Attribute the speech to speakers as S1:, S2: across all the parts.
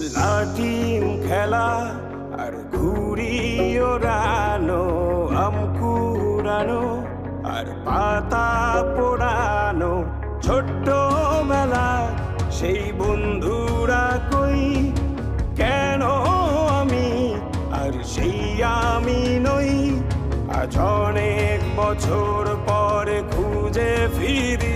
S1: লাটিম খেলা আর ঘুড়ি ওড়ানো আম কুড়ানো আর পাতা পোড়ানো। ছোট্ট মেলা, সেই বন্ধুরা কই? কেন আমি? আর সেই আমি নই। আজ অনেক বছর পরে খুঁজে ফিরি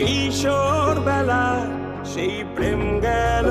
S1: কিশোর বেলা সেই প্রেম গেল